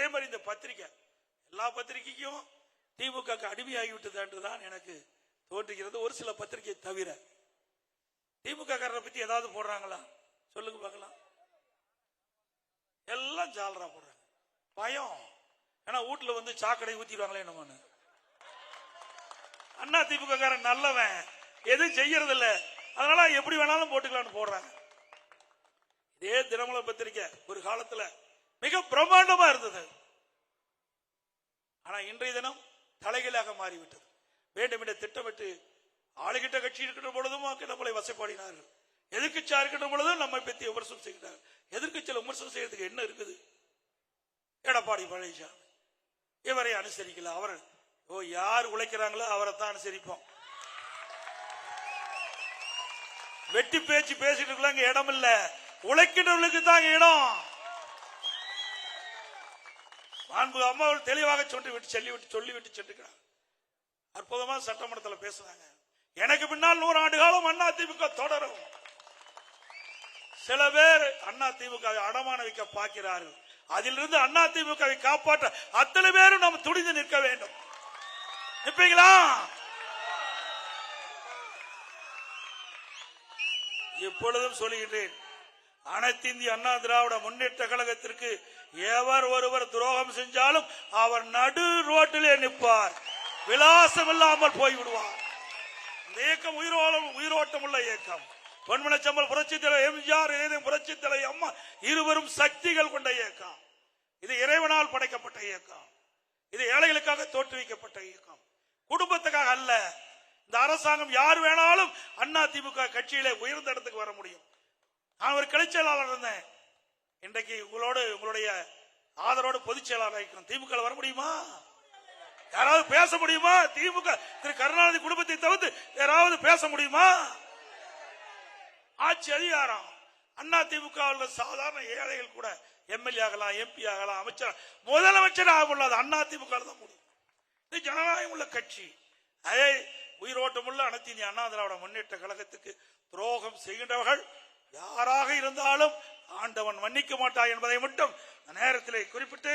அதே மாதிரி இந்த பத்திரிக்கை. எல்லா பத்திரிக்கைக்கும் திமுக அடிமையாகிவிட்டது என்றுதான் எனக்கு தோன்றுகிறது. ஒரு சில பத்திரிகை தவிர. திமுக காரரை பத்தி ஏதாவது போடுறாங்களா? சொல்லுங்க பார்க்கலாம். எல்லாம் ஜாலரா போடுறாங்க. பயம். ஏன்னா வீட்டுல வந்து சாக்கடை ஊத்திடுவாங்களே என்னமோன்னு. அண்ணா திமுக காரன் நல்லவன். எதுவும் செய்யறது இல்ல அதனால எப்படி வேணாலும் போட்டுக்கலாம்னு போடுறாங்க. இதே தினமலர் பத்திரிக்கை. ஒரு காலத்துல மிக பிரம்மாண்டமா இருந்தது. ஆனா இன்றைய தினம் தலைகளாக மாறிவிட்டது. வேண்டும் திட்டமிட்டு ஆளுகிட்ட கட்சி இருக்கின்ற பொழுதும் நம்மளை வசைப்பாடினார்கள் எதிர்கட்சியா இருக்கின்ற பொழுதும் நம்மை பற்றி விமர்சனம் செய்கிறார்கள் எதிர்கட்சியில் விமர்சனம் செய்யறதுக்கு என்ன இருக்குது? எடப்பாடி பழனிசாமி. இவரை அனுசரிக்கல. அவர் ஓ யார் உழைக்கிறாங்களோ அவரை தான் அனுசரிப்போம். வெட்டி பேச்சு பேசிட்டு இருக்கலாம் இடம் இல்ல. உழைக்கிறவர்களுக்கு தான் இடம். மாண்பு அம்மாவில் தெளிவாக சொல்லிவிட்டு விட்டு சொல்லிவிட்டு சென்றுக்கிறார் அற்புதமா சட்டமன்றத்தில் பேசுறாங்க எனக்கு பின்னால் நூறு ஆண்டு காலம் அண்ணா திமுக தொடரும். சில பேர் அண்ணா திமுக அடமான வைக்க பார்க்கிறார்கள். அதிலிருந்து அண்ணா திமுகவை காப்பாற்ற அத்தனை பேரும் நாம் துணிந்து நிற்க வேண்டும். நிற்பீங்களா? இப்பொழுதும் சொல்லுகின்றேன். அனைத்து இந்திய அண்ணா திராவிட முன்னேற்ற கழகத்திற்கு எவர் ஒருவர் துரோகம் செஞ்சாலும் அவர் நடு ரோட்டிலே நிற்பார். விலாசம் இல்லாமல் போய்விடுவார். இந்த இயக்கம் உயிரோலம் உயிரோட்டம் உள்ள இயக்கம் பொன்மனச்சம்பல் புரட்சி தலை எம்ஜிஆர் ஏதும் புரட்சி தலை அம்மா இருவரும் சக்திகள் கொண்ட இயக்கம் இது இறைவனால் படைக்கப்பட்ட இயக்கம் இது ஏழைகளுக்காக தோற்றுவிக்கப்பட்ட இயக்கம் குடும்பத்துக்காக அல்ல. இந்த அரசாங்கம் யார் வேணாலும் அண்ணா திமுக கட்சியிலே உயர்ந்த இடத்துக்கு வர முடியும். நான் ஒரு கிளைச்செயலாளர் இருந்தேன். இன்றைக்கு உங்களோடு உங்களுடைய ஆதரவோடு பொதுச் செயலாளர் இருக்கிறோம் திமுக வர முடியுமா? யாராவது பேச முடியுமா? திமுக திரு கருணாநிதி குடும்பத்தை தவிர்த்து யாராவது பேச முடியுமா? ஆட்சி அதிகாரம். அண்ணா திமுக உள்ள சாதாரண ஏழைகள் கூட எம்எல்ஏ ஆகலாம் எம்பி ஆகலாம் அமைச்சர் முதலமைச்சர் ஆக முடியாது அண்ணா திமுக தான் முடியும். இது ஜனநாயகம் உள்ள கட்சி. அதே உயிரோட்டம் உள்ள அனைத்து இந்திய அண்ணா திராவிட முன்னேற்ற கழகத்துக்கு துரோகம் செய்கின்றவர்கள் யாராக இருந்தாலும் ஆண்டவன் மன்னிக்க மாட்டாய் என்பதை மட்டும் நேரத்திலே குறிப்பிட்டு